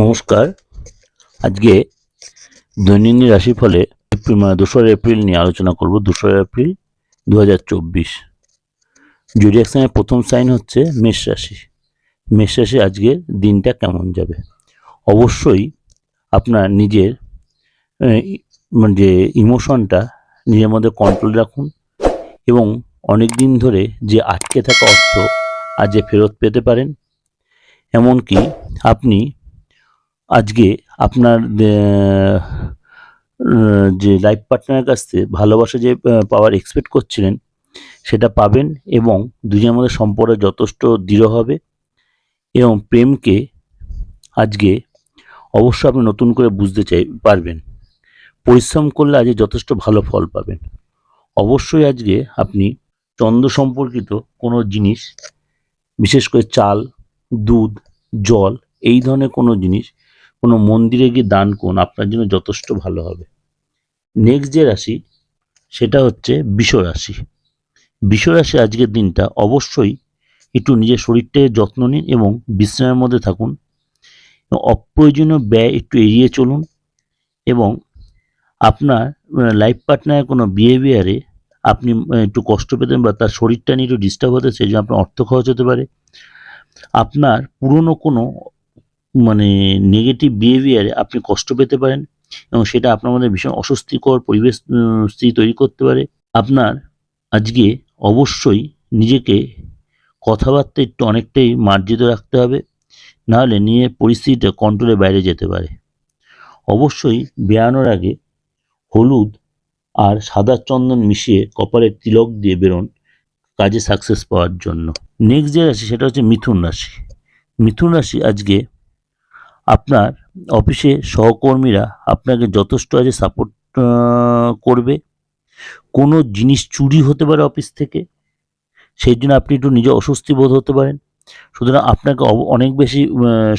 নমস্কার। আজকে দৈনন্দিন রাশিফলে এপ্রিল মানে দোসরা এপ্রিল নিয়ে আলোচনা করব। দোসরা এপ্রিল দু হাজার চব্বিশ জুডিয়াক প্রথম সাইন হচ্ছে মেষ রাশি। মেষ রাশি আজকে দিনটা কেমন যাবে? অবশ্যই আপনার নিজের মানে যে ইমোশনটা নিজের মধ্যে কন্ট্রোল রাখুন এবং অনেক দিন ধরে যে আটকে থাকা অর্থ আজ ফেরত পেতে পারেন। এমনকি আপনি আজকে আপনার যে লাইফ পার্টনারের কাছ থেকে ভালোবাসা যে পাওয়ার এক্সপেক্ট করছিলেন, সেটা পাবেন এবং দুজনের মধ্যে সম্পর্ক যথেষ্ট দৃঢ় হবে এবং প্রেমকে আজকে অবশ্য আপনি নতুন করে বুঝতে চাই, পারবেন। পরিশ্রম করলে আজকে যথেষ্ট ভালো ফল পাবেন। অবশ্যই আজকে আপনি চন্দ্র সম্পর্কিত কোনো জিনিস, বিশেষ করে চাল, দুধ, জল, এই ধরনের কোনো জিনিস কোনো মন্দিরে গিয়ে দান করুন, আপনার জন্য যথেষ্ট ভালো হবে। নেক্সট যে রাশি, সেটা হচ্ছে বিষ রাশি। রাশি আজকের দিনটা অবশ্যই একটু নিজের শরীরটাকে যত্ন নিন এবং বিশ্রামের মধ্যে থাকুন। অপ্রয়োজনীয় ব্যয় একটু এড়িয়ে চলুন এবং আপনার লাইফ পার্টনারের কোনো বিহেভিয়ারে আপনি একটু কষ্ট পেতেন বা তার শরীরটা নিয়ে একটু ডিস্টার্ব হতে, সেই জন্য আপনার অর্থ খরচ হতে পারে। আপনার পুরনো কোনো মানে নেগেটিভ বিহেভিয়ারে আপনি কষ্ট পেতে পারেন এবং সেটা আপনার মধ্যে ভীষণ অস্বস্তিকর পরিবেশ স্থিতি তৈরি করতে পারে। আপনার আজকে অবশ্যই নিজেকে কথাবার্তা একটু অনেকটাই মার্জিত রাখতে হবে, নাহলে নিয়ে পরিস্থিতিটা কন্ট্রোলে বাইরে যেতে পারে। অবশ্যই বেরানোর আগে হলুদ আর সাদা চন্দন মিশিয়ে কপালের তিলক দিয়ে বেরোন কাজে সাকসেস পাওয়ার জন্য। নেক্সট যে রাশি সেটা হচ্ছে মিথুন রাশি। মিথুন রাশি আজকে আপনার অফিসে সহকর্মীরা আপনাকে যথেষ্ট আজকে সাপোর্ট করবে। কোনো জিনিস চুরি হতে পারে অফিস থেকে, সেই জন্য আপনি একটু নিজে অস্বস্তি বোধ হতে পারেন। সুতরাং আপনাকে অনেক বেশি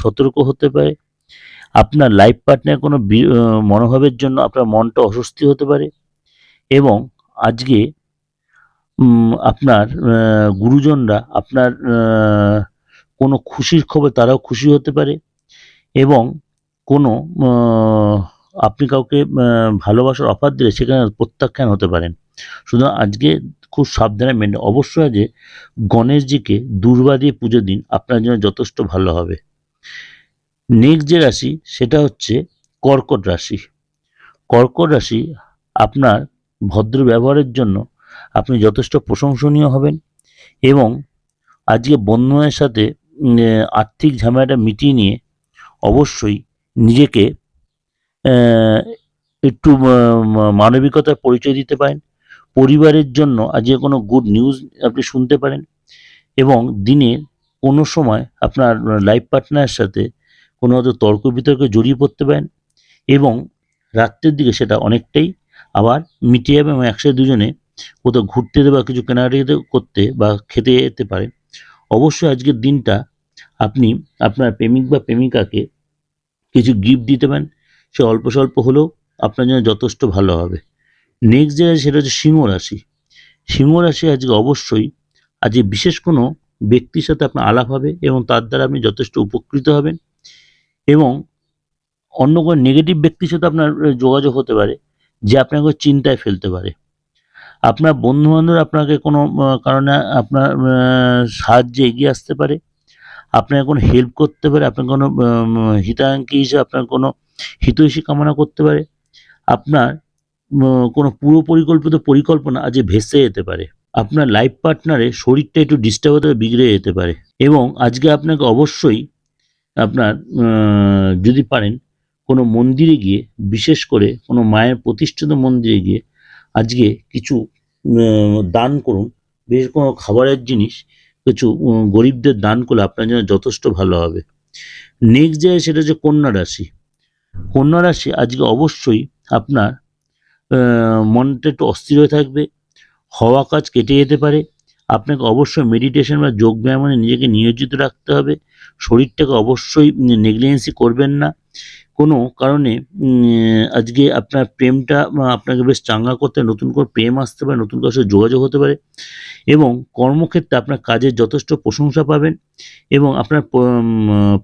সতর্ক হতে পারে। আপনার লাইফ পার্টনার কোনো মনোভাবের জন্য আপনার মনটা অস্বস্তি হতে পারে এবং আজকে আপনার গুরুজনরা আপনার কোনো খুশির খবর তারাও খুশি হতে পারে। এবং কোনো আপনি কাউকে ভালোবাসার অফার দিলে সেখানে প্রত্যাখ্যান হতে পারেন। সুতরাং আজকে খুব সাবধানে মেনে অবশ্যই আজকে গণেশজিকে দুর্বা দিয়ে পুজো দিন, আপনার জন্য যথেষ্ট ভালো হবে। নেক্সট যে রাশি, সেটা হচ্ছে কর্কট রাশি। কর্কট রাশি আপনার ভদ্র ব্যবহারের জন্য আপনি যথেষ্ট প্রশংসনীয় হবেন এবং আজকে বন্ধুদের সাথে আর্থিক ঝামেলাটা মিটিয়ে নিয়ে অবশ্যই নিজেকে একটু মানবিকতার পরিচয় দিতে পারেন। পরিবারের জন্য আজকে কোনো গুড নিউজ আপনি শুনতে পারেন এবং দিনের কোনো সময় আপনার লাইফ পার্টনারের সাথে কোনো হয়তো তর্ক বিতর্কে জড়িয়ে পড়তে পারেন এবং রাত্রের দিকে সেটা অনেকটাই আবার মিটে যাবে এবং একসাথে দুজনে কোথাও ঘুরতে বা কিছু কেনাকাটি করতে বা খেতে যেতে পারেন। অবশ্যই আজকের দিনটা আপনি আপনার প্রেমিক বা প্রেমিকাকে কিছু গিফট দিতে পারেন। সে অল্প স্বল্প হলেও আপনার জন্য যথেষ্ট ভালো হবে। নেক্সট যে সেটা হচ্ছে সিংহ রাশি। সিংহ রাশি আজকে অবশ্যই আজকে বিশেষ কোনো ব্যক্তির সাথে আপনার আলাপ হবে এবং তার দ্বারা আপনি যথেষ্ট উপকৃত হবেন এবং অন্য কোনো নেগেটিভ ব্যক্তির সাথে আপনার যোগাযোগ হতে পারে যে আপনাকে চিন্তায় ফেলতে পারে। আপনার বন্ধু বান্ধব আপনাকে কোনো কারণে আপনার সাহায্যে এগিয়ে আসতে পারে। আপনাকে কোনো হেল্প করতে পারে আপনার কোনো হিতাকাঙ্ক্ষী হিসেবে আপনার কোনো হিতৈষী কামনা করতে পারে। আপনার কোনো পুরো পরিকল্পিত পরিকল্পনা আজ ভেসে যেতে পারে। আপনার লাইফ পার্টনারে শরীরটা একটু ডিস্টার্ব হতে বিগড়ে যেতে পারে। এবং আজকে আপনাকে অবশ্যই আপনার যদি পারেন, কোনো মন্দিরে গিয়ে, বিশেষ করে কোনো মায়ের প্রতিষ্ঠিত মন্দিরে গিয়ে আজকে কিছু দান করুন। বিশেষ কোনো খাবারের জিনিস কিছু গরিবদের দান করলে আপনার জন্য যথেষ্ট ভালো হবে। নেক্সট যে, সেটা হচ্ছে কন্যা রাশি। কন্যা রাশি আজকে অবশ্যই আপনার মনটা একটু অস্থির হয়ে থাকবে, হওয়া কাজ কেটে যেতে পারে। আপনাকে অবশ্যই মেডিটেশন বা যোগ ব্যায়ামে নিজেকে নিয়োজিত রাখতে হবে। শরীরটাকে অবশ্যই নেগলিজেন্সি করবেন না। কোনো কারণে আজকে আপনার প্রেমটা আপনাকে বেশ চাঙ্গা করতে, নতুন করে প্রেম আসতে পারে, নতুন কারোর সাথে যোগাযোগ হতে পারে এবং কর্মক্ষেত্রে আপনার কাজের যথেষ্ট প্রশংসা পাবেন এবং আপনার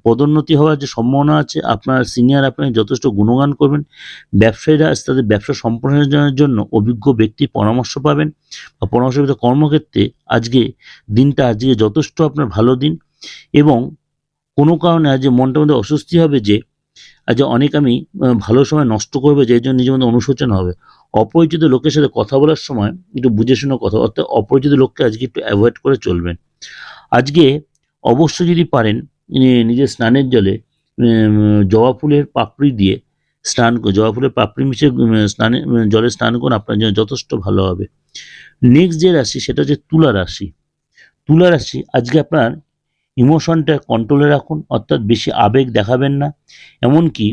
পদোন্নতি হওয়ার যে সম্ভাবনা আছে, আপনার সিনিয়র আপনাকে যথেষ্ট গুণগান করবেন, ব্যবসায়ীরা তাদের ব্যবসা সম্প্রসারণের জন্য অভিজ্ঞ ব্যক্তির পরামর্শ পাবেন, বা পরামর্শবিত কর্মক্ষেত্রে আজকে দিনটা, আজকে যথেষ্ট আপনার ভালো দিন এবং কোনো কারণে আজ মনটার মধ্যে অস্বস্তি হবে যে আজ অনেক আমি ভালো সময় নষ্ট করবে, যে জন্য নিজের মধ্যে অনুশোচনা হবে। অপরিচিত লোকের সাথে কথা বলার সময় একটু বুঝে শুনে কথা অর্থাৎ অপরিচিত লোককে আজকে একটু অ্যাভয়েড করে চলবেন। আজকে অবশ্যই যদি পারেন নিজের স্নানের জলে জবা ফুলের পাপড়ি দিয়ে স্নান করে, জবা ফুলের পাপড়ি মিশিয়ে স্নানে জলে স্নান করুন, আপনার জন্য যথেষ্ট ভালো হবে। নেক্সট যে রাশি, সেটা হচ্ছে তুলা রাশি। তুলা রাশি, আজকে আপনার ইমোশনটা কন্ট্রোলে রাখুন, অর্থাৎ বেশি আবেগ দেখাবেন না। এমনকি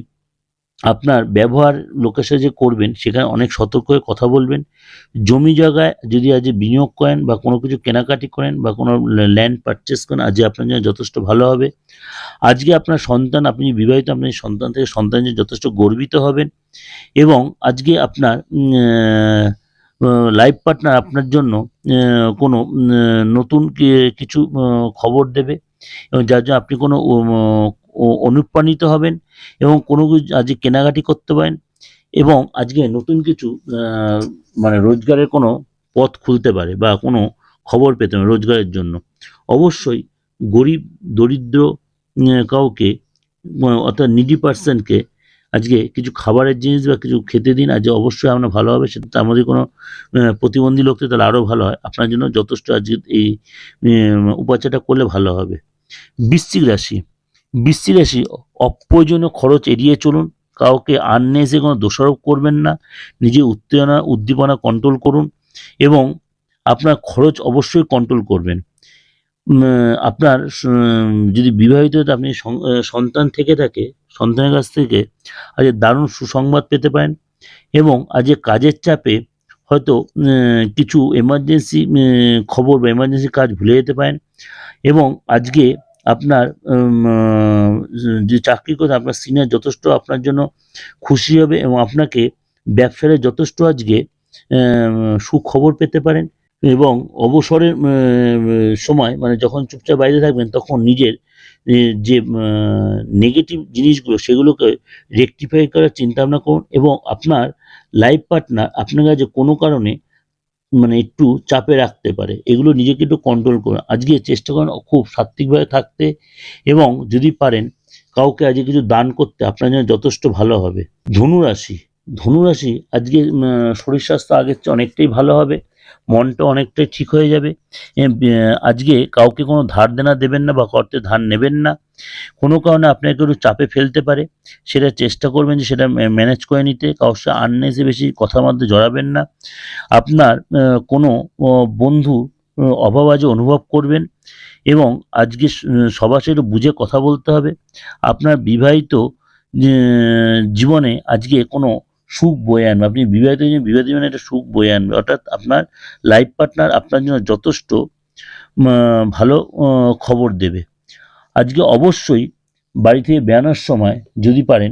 আপনার ব্যবহার লোকের সাথে যে করবেন, সেখানে অনেক সতর্ক হয়ে কথা বলবেন। জমি জায়গায় যদি আজ বিনিয়োগ করেন বা কোনো কিছু কেনাকাটি করেন বা কোনো ল্যান্ড পারচেস করেন আজকে আপনার জন্য যথেষ্ট ভালো হবে। আজকে আপনার সন্তান, আপনি বিবাহিত আপনার সন্তান থেকে সন্তান জন্য যথেষ্ট গর্বিত হবেন এবং আজকে আপনার লাইফ পার্টনার আপনার জন্য কোনো নতুন কিছু খবর দেবে। এবং যার জন্য আপনি কোনো অনুপ্রাণিত হবেন এবং কোনো কিছু আজকে কেনাকাটি করতে পারেন এবং আজকে নতুন কিছু মানে রোজগারের কোনো পথ খুলতে পারে বা কোনো খবর পেতে পারে রোজগারের জন্য। অবশ্যই গরিব, দরিদ্র কাউকে অর্থাৎ নিডি পার্সনকে আজকে কিছু খাবারের জিনিস বা কিছু খেতে দিন আজকে অবশ্যই আপনার ভালো হবে, সেটা তার মধ্যে কোনো প্রতিবন্ধী লোক তাহলে আরও ভালো হয়। আপনার জন্য যথেষ্ট আজকে এই উপাচারটা করলে ভালো হবে। বৃশ্চিক রাশি। বৃশ্চিক রাশি, অপ্রয়োজনীয় খরচ এড়িয়ে চলুন, কাউকে আননেসে কোনো দোষারোপ করবেন না নিজে উত্তেজনা, উদ্দীপনা কন্ট্রোল করুন এবং আপনার খরচ অবশ্যই কন্ট্রোল করবেন। আপনার যদি বিবাহিত আপনি সন্তান থেকে থাকে, সন্তানের কাছ থেকে আজ দারুণ সুসংবাদ পেতে পারেন এবং আজ কাজের চাপে হয়তো কিছু এমার্জেন্সি খবর বা এমার্জেন্সি কাজ ভুলে যেতে পারেন। এবং আজকে আপনার যে চাকরি করে আপনার সিনিয়র যথেষ্ট আপনার জন্য খুশি হবে এবং আপনাকে ব্যবসায় যথেষ্ট আজকে সুখবর পেতে পারেন এবং অবসরের সময় মানে যখন চুপচাপ বাইরে থাকবেন তখন নিজের যে নেগেটিভ জিনিসগুলো সেগুলোকে রেকটিফাই করার চিন্তা ভাবনা করুন এবং আপনার লাইফ পার্টনার আপনার কাছে কোনো কারণে মানে একটু চাপে রাখতে পারে। এগুলো নিজেকে একটু কন্ট্রোল করুন। আজকে চেষ্টা করেন খুব সাত্ত্বিকভাবে থাকতে এবং যদি পারেন কাউকে আজকে কিছু দান করতে, আপনার জন্য যথেষ্ট ভালো হবে। ধনুরাশি। ধনুরাশি আজকে শরীর স্বাস্থ্য আগের চেয়ে অনেকটাই ভালো হবে। মনটা অনেকটাই ঠিক হয়ে যাবে। আজকে কাউকে কোনো ধার দেনা দেবেন না বা করতে ধার নেবেন না। কোনো কারণে আপনাকে একটু চাপে ফেলতে পারে। সেটা চেষ্টা করবেন যে সেটা ম্যানেজ করে নিতে। কারোর সাথে আননেসে বেশি কথার মধ্যে জড়াবেন না। আপনার কোনো বন্ধু অভাব আজ অনুভব করবেন এবং আজকে সবার সাথে বুঝে কথা বলতে হবে। আপনার বিবাহিত জীবনে আজকে কোনো সুখ বয়ে আনবে। আপনি বিবাহিত জীবনে বিবাহিত জীবনে একটা সুখ বয়ে আনবে। অর্থাৎ আপনার লাইফ পার্টনার আপনার জন্য যথেষ্ট ভালো খবর দেবে। আজকে অবশ্যই বাড়ি থেকে বেরানোর সময় যদি পারেন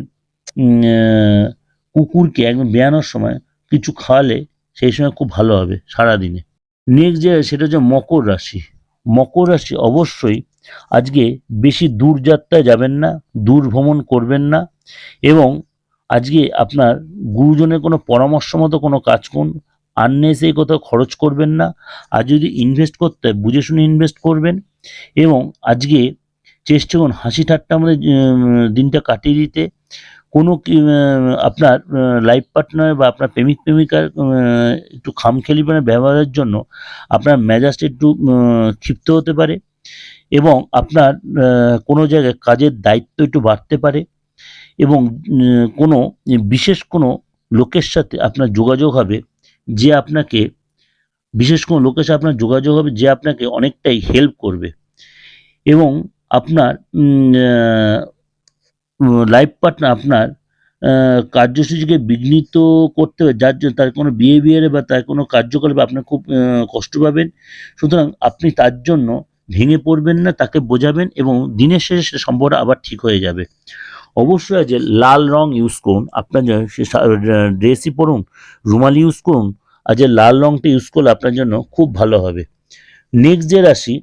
কুকুরকে একদম বেরানোর সময় কিছু খাওয়ালে সেই সময় খুব ভালো হবে সারাদিনে। নেক্সট যে, সেটা হচ্ছে মকর রাশি। মকর রাশি অবশ্যই আজকে বেশি দূর যাত্রায় যাবেন না দূর ভ্রমণ করবেন না এবং আজকে আপনার গুরুজনের কোনো পরামর্শ মতো কোনো কাজ করুন আননেসে কোথাও খরচ করবেন না, আর যদি ইনভেস্ট করতে হয়, বুঝে শুনে ইনভেস্ট করবেন, এবং আজকে চেষ্টা করুন হাসি ঠাট্টা আমাদের দিনটা কাটিয়ে দিতে। কোনো আপনার লাইফ পার্টনার বা আপনার প্রেমিক, প্রেমিকার একটু খামখেয়ালিপনা ব্যবহারের জন্য আপনার মেজাজটা একটু ক্ষিপ্ত হতে পারে, এবং আপনার কোনো জায়গায় কাজের দায়িত্ব একটু বাড়তে পারে। এবং কোনো, বিশেষ কোনো লোকের সাথে আপনার যোগাযোগ হবে যে আপনাকে, বিশেষ কোনো লোকের সাথে আপনার যোগাযোগ হবে যে আপনাকে অনেকটাই হেল্প করবে। এবং আপনার লাইফ পার্টনার আপনার কার্যসূচিকে বিঘ্নিত করতে হবে, যার জন্য তার কোনো বিহেভিয়ারে বা তার কোনো কার্যকলাপে আপনার খুব কষ্ট পাবেন। সুতরাং আপনি তার জন্য ভেঙে পড়বেন না, তাকে বোঝাবেন এবং দিনের শেষে সে সম্পর্কটা আবার ঠিক হয়ে যাবে। অবশ্যই যে লাল রং ইউজ করুন। আপনার জন্য ড্রেসই পরুন, রুমাল ইউজ করুন, আর যে লাল রংটা ইউজ করলে আপনার জন্য খুব ভালো হবে। নেক্সট যে রাশি,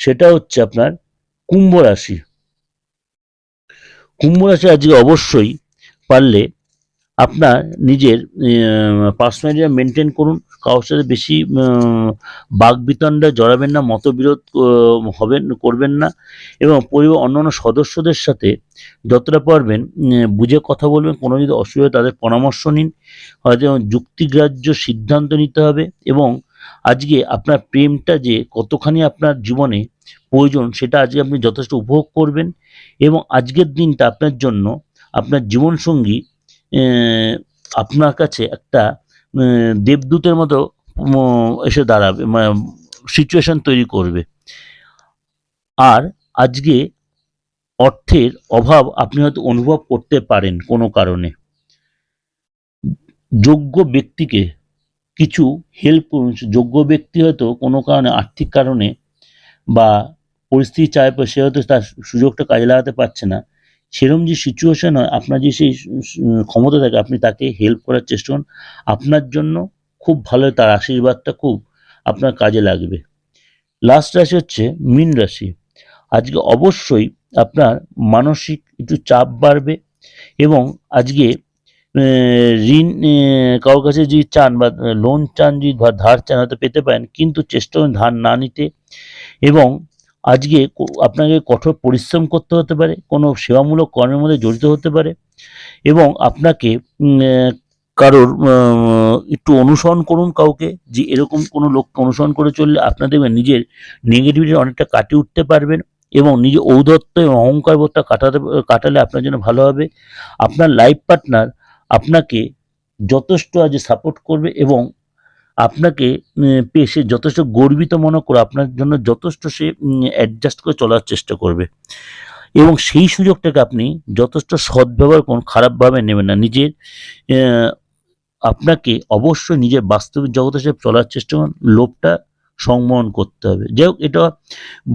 সেটা হচ্ছে আপনার কুম্ভ রাশি। কুম্ভ রাশি আজকে অবশ্যই পারলে আপনার নিজের পার্সোনালিটি মেনটেন করুন। কারোর সাথে বেশি বাঘ বিতণ্ডায় জড়াবেন না, মতবিরোধ হবেন, করবেন না এবং পরিবার, অন্যান্য সদস্যদের সাথে যতটা পারবেন বুঝে কথা বলবেন। কোনো যদি অসুবিধা তাদের পরামর্শ নিন। হয়তো যুক্তিগ্রাহ্য সিদ্ধান্ত নিতে হবে এবং আজকে আপনার প্রেমটা যে কতখানি আপনার জীবনে প্রয়োজন, সেটা আজকে আপনি যথেষ্ট উপভোগ করবেন এবং আজকের দিনটা আপনার জন্য, আপনার জীবনসঙ্গী আপনার কাছে একটা দেবদূতের মতো এসে দাঁড়াবে সিচুয়েশন তৈরি করবে। আর আজকে অর্থের অভাব আপনি হয়তো অনুভব করতে পারেন কোনো কারণে। যোগ্য ব্যক্তিকে কিছু হেল্প করুন। যোগ্য ব্যক্তি হয়তো কোনো কারণে আর্থিক কারণে বা পরিস্থিতি চায় সে হয়তো তার সুযোগটা কাজে লাগাতে পারছে না। সেরকম যে সিচুয়েশান হয়, আপনার যে সেই ক্ষমতা থাকে, আপনি তাকে হেল্প করার চেষ্টা করুন। আপনার জন্য খুব ভালো, তার আশীর্বাদটা খুব আপনার কাজে লাগবে। লাস্ট রাশি হচ্ছে মীন রাশি। আজকে অবশ্যই আপনার মানসিক একটু চাপ বাড়বে এবং আজকে ঋণ কারোর কাছে যদি চান বা লোন চান, যদি ধার চান, হয়তো পেতে পারেন, কিন্তু চেষ্টা ধার না নিতে। এবং আজকে আপনাকে কঠোর পরিশ্রম করতে হতে পারে, কোনো সেবামূলক কর্মের মধ্যে জড়িত হতে পারে এবং আপনাকে কারোর একটু অনুসরণ করুন কাউকে, যে এরকম কোনো লোককে অনুসরণ করে চললে আপনার দেখবেন নিজের নেগেটিভিটি অনেকটা কাটিয়ে উঠতে পারবেন এবং নিজের ঔদত্ত এবং অহংকার বোধটা কাটাতে, কাটালে আপনার জন্য ভালো হবে। আপনার লাইফ পার্টনার আপনাকে যথেষ্ট আজ সাপোর্ট করবে এবং আপনাকে সে যথেষ্ট গর্বিত মনে করে আপনার জন্য যথেষ্ট সে অ্যাডজাস্ট করে চলার চেষ্টা করবে। এবং সেই সুযোগটাকে আপনি যথেষ্ট সদ্ব্যবহার করুন, খারাপভাবে নেবেন না। নিজের আপনাকে অবশ্যই নিজের বাস্তবিক জগতে সে চলার চেষ্টা করুন, লোভটা সংবরণ করতে হবে। যাই হোক, এটা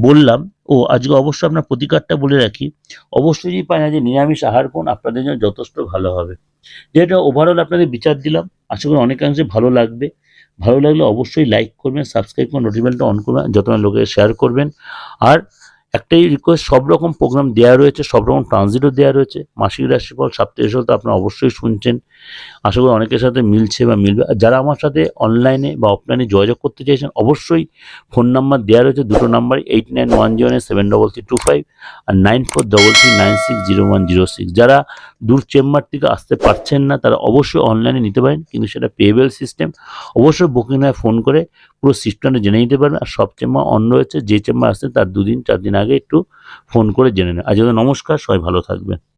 বললাম। ও, আজকে অবশ্যই আপনার প্রতিকারটা বলে রাখি। অবশ্যই যদি পায় না যে নিরামিষ আহার কোন আপনাদের জন্য যথেষ্ট ভালো হবে। যেটা ওভারঅল আপনাদের বিচার দিলাম। আশা করি অনেকাংশে ভালো লাগবে। ভালো লাগলে অবশ্যই লাইক করবেন সাবস্ক্রাইব করবেন নোটিফিকেশনটা অন করবেন, যত লোকে শেয়ার করবেন। আর একটাই রিকোয়েস্ট সব রকম প্রোগ্রাম দেওয়া রয়েছে, সব রকম ট্রানজিটও দেওয়া রয়েছে। মাসিক রাশিফল, সাপ্তাহিক তো আপনারা অবশ্যই শুনছেন। আশা করি অনেকের সাথে মিলছে বা মিলবে। আর যারা আমার সাথে অনলাইনে বা অফলাইনে যোগাযোগ করতে চাইছেন, অবশ্যই ফোন নাম্বার দেওয়া রয়েছে, দুটো number eight nine one zero nine seven double three two five আর nine four double three nine six zero one zero six যারা দূর চেম্বার থেকে আসতে পারছেন না, তারা অবশ্যই অনলাইনে নিতে পারেন, কিন্তু সেটা পেবেল সিস্টেম অবশ্যই বুকিং হয় ফোন করে পুরো সিস্টেমটা জেনে নিতে পারেন আর সব চেম্বার অন রয়েছে, যে চেম্বার আসছে তার দুদিন, চার দিন আগে একটু ফোন করে জেনে নেন আজ নমস্কার সবাই ভালো থাকবেন।